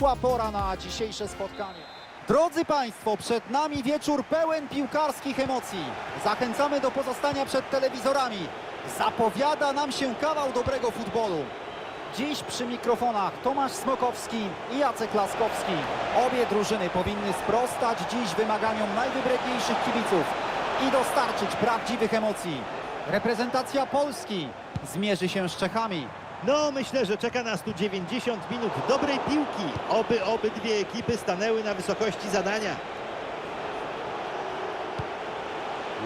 niezwykła pora na dzisiejsze spotkanie. Drodzy Państwo, przed nami wieczór pełen piłkarskich emocji. Zachęcamy do pozostania przed telewizorami. Zapowiada nam się kawał dobrego futbolu. Dziś przy mikrofonach Tomasz Smokowski i Jacek Laskowski. Obie drużyny powinny sprostać dziś wymaganiom najwybredniejszych kibiców i dostarczyć prawdziwych emocji. Reprezentacja Polski zmierzy się z Czechami. No, myślę, że czeka nas tu 90 minut dobrej piłki. Oby obydwie ekipy stanęły na wysokości zadania.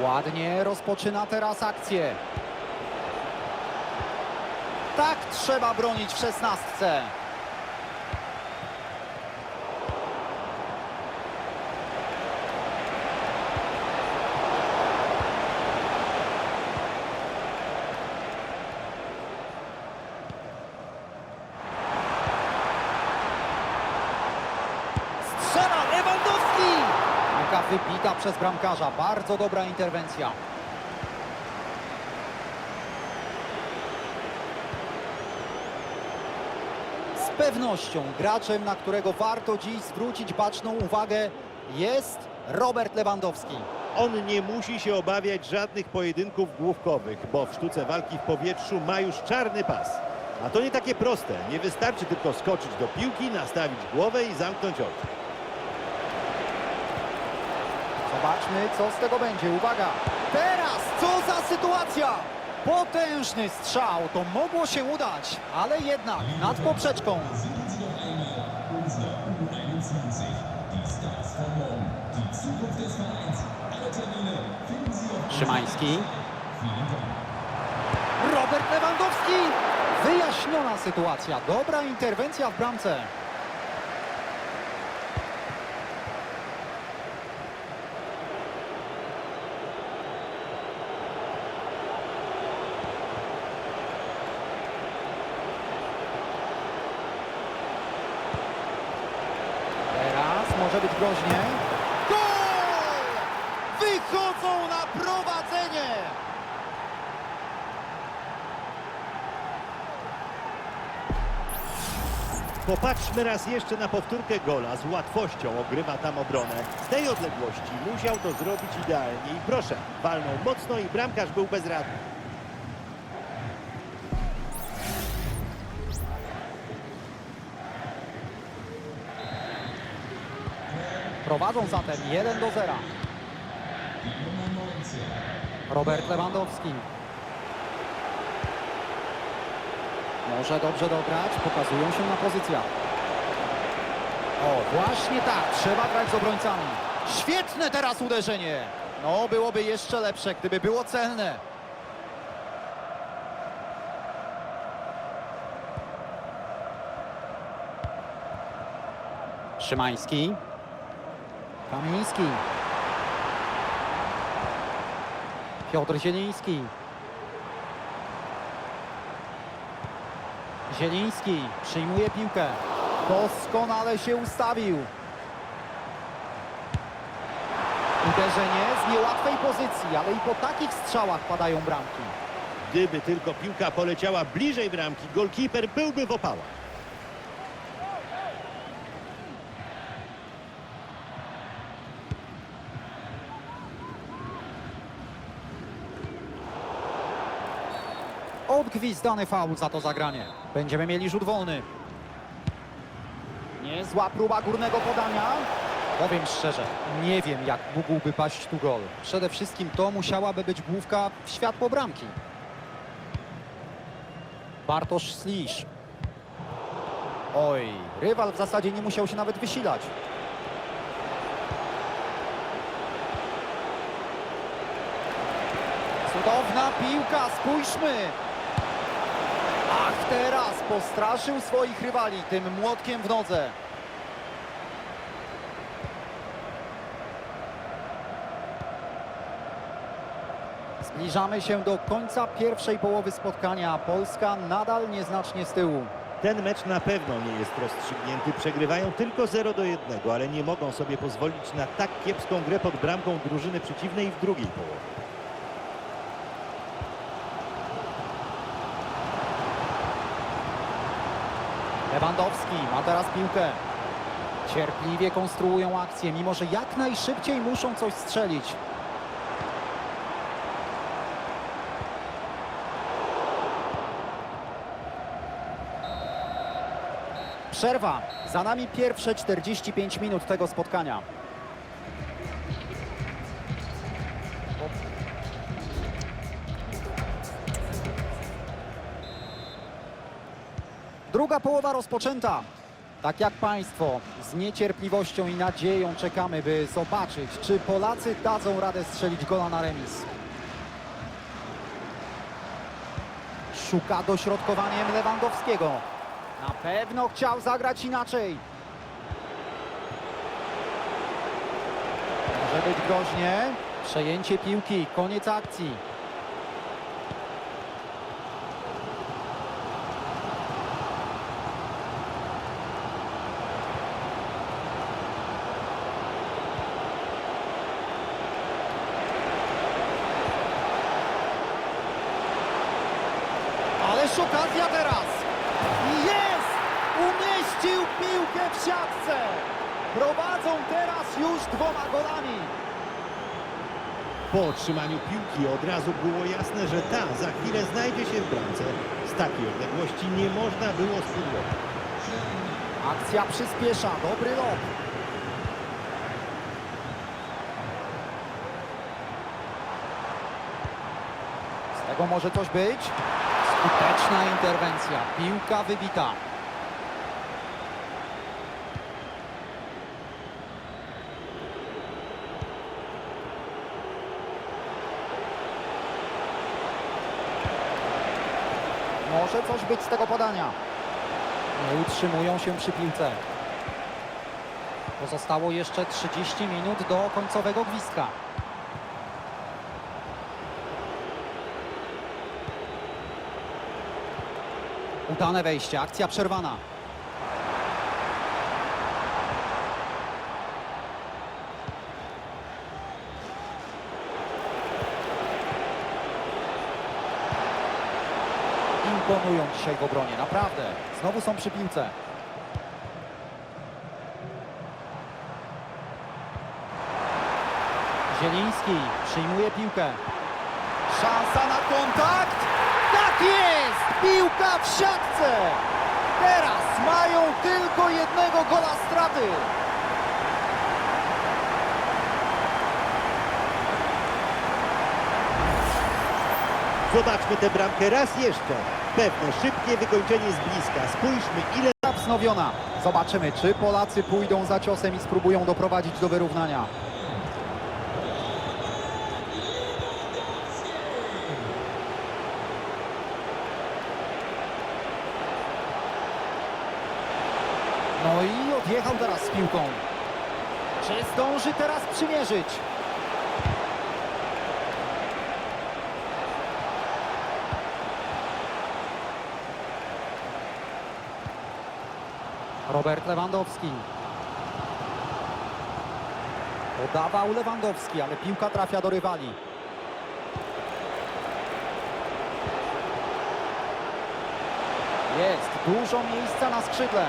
Ładnie rozpoczyna teraz akcję. Tak trzeba bronić w szesnastce. Lewandowski! Piłka wybita przez bramkarza. Bardzo dobra interwencja. Z pewnością graczem, na którego warto dziś zwrócić baczną uwagę jest Robert Lewandowski. On nie musi się obawiać żadnych pojedynków główkowych, bo w sztuce walki w powietrzu ma już czarny pas. A to nie takie proste. Nie wystarczy tylko skoczyć do piłki, nastawić głowę i zamknąć oczy. Zobaczmy, co z tego będzie. Uwaga! Teraz co za sytuacja! Potężny strzał, to mogło się udać, ale jednak nad poprzeczką. Szymański. Robert Lewandowski! Wyjaśniona sytuacja, dobra interwencja w bramce. Teraz może być groźnie. Gol! Wychodzą na prowadzenie! Popatrzmy raz jeszcze na powtórkę gola. Z łatwością ogrywa tam obronę. Z tej odległości musiał to zrobić idealnie. I proszę, walnął mocno i bramkarz był bezradny. Prowadzą zatem 1 do 0. Robert Lewandowski. Może dobrze dograć, pokazują się na pozycjach. O, właśnie tak, trzeba grać z obrońcami. Świetne teraz uderzenie. No, byłoby jeszcze lepsze, gdyby było celne. Szymański. Kamiński. Piotr Zieliński. Zieliński przyjmuje piłkę. Doskonale się ustawił. Uderzenie z niełatwej pozycji, ale i po takich strzałach padają bramki. Gdyby tylko piłka poleciała bliżej bramki, golkiper byłby w opałach. Odgwizdany faul za to zagranie. Będziemy mieli rzut wolny. Niezła próba górnego podania. Powiem szczerze, nie wiem jak mógłby paść tu gol. Przede wszystkim to musiałaby być główka w światło bramki. Bartosz Slisz. Oj, rywal w zasadzie nie musiał się nawet wysilać. Cudowna piłka, spójrzmy! Teraz postraszył swoich rywali tym młotkiem w nodze. Zbliżamy się do końca pierwszej połowy spotkania. Polska nadal nieznacznie z tyłu. Ten mecz na pewno nie jest rozstrzygnięty. Przegrywają tylko 0 do 1, ale nie mogą sobie pozwolić na tak kiepską grę pod bramką drużyny przeciwnej w drugiej połowie. Lewandowski ma teraz piłkę. Cierpliwie konstruują akcję, mimo że jak najszybciej muszą coś strzelić. Przerwa. Za nami pierwsze 45 minut tego spotkania. Druga połowa rozpoczęta. Tak jak Państwo, z niecierpliwością i nadzieją czekamy, by zobaczyć, czy Polacy dadzą radę strzelić gola na remis. Szuka dośrodkowaniem Lewandowskiego. Na pewno chciał zagrać inaczej. Może być groźnie. Przejęcie piłki, koniec akcji. Ależ okazja teraz. Jest! Umieścił piłkę w siatce. Prowadzą teraz już dwoma golami. Po otrzymaniu piłki od razu było jasne, że ta za chwilę znajdzie się w bramce. Z takiej odległości nie można było spudłować. Akcja przyspiesza, dobry lot. Z tego może coś być. Skuteczna interwencja, piłka wybita. Może coś być z tego podania. Nie utrzymują się przy piłce. Pozostało jeszcze 30 minut do końcowego gwizdka. Udane wejście, akcja przerwana. Imponują dzisiaj w obronie, naprawdę. Znowu są przy piłce. Zieliński przyjmuje piłkę. Szansa na kontakt. Tak jest! Piłka w siatce. Teraz mają tylko jednego gola straty. Zobaczmy tę bramkę raz jeszcze. Pewne szybkie wykończenie z bliska. Spójrzmy ile Wznowiona. Zobaczymy, czy Polacy pójdą za ciosem i spróbują doprowadzić do wyrównania. No i odjechał teraz z piłką. Czy zdąży teraz przymierzyć? Robert Lewandowski. Podawał Lewandowski, ale piłka trafia do rywali. Jest dużo miejsca na skrzydle.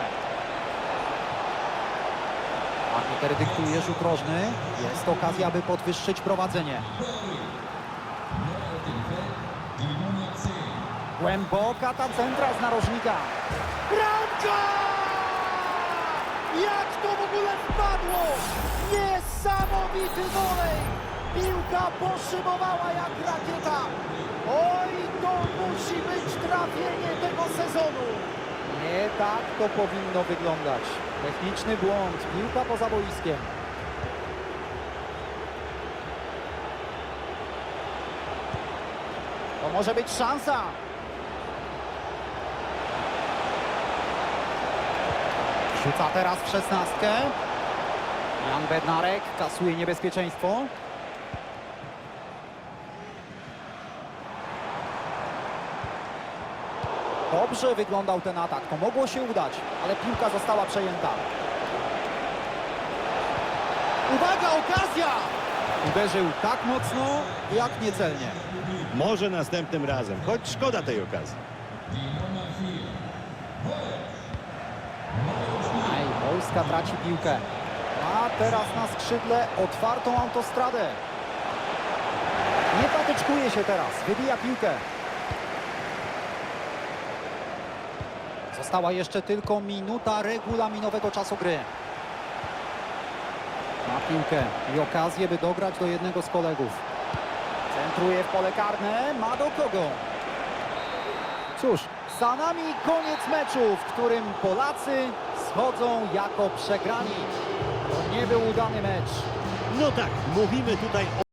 Arniter dyktuje rzut rożny. Jest okazja, by podwyższyć prowadzenie. Głęboka ta centra z narożnika. Bramka! Jak to w ogóle wpadło? Niesamowity wolej! Piłka poszybowała jak rakieta. Oj, to musi być trafienie tego sezonu. Nie tak to powinno wyglądać. Techniczny błąd, piłka poza boiskiem. To może być szansa. Rzuca teraz w szesnastkę. Jan Bednarek kasuje niebezpieczeństwo. Dobrze wyglądał ten atak. To mogło się udać, ale piłka została przejęta. Uwaga, okazja! Uderzył tak mocno, jak niecelnie. może następnym razem, choć szkoda tej okazji. Polska traci piłkę. A teraz na skrzydle otwartą autostradę. Nie patyczkuje się teraz, wybija piłkę. Została jeszcze tylko minuta regulaminowego czasu gry. Ma piłkę i okazję, by dograć do jednego z kolegów. Centruje w pole karne, ma do kogo. Cóż, za nami koniec meczu, w którym Polacy schodzą jako przegrani. To nie był udany mecz. No tak, mówimy tutaj o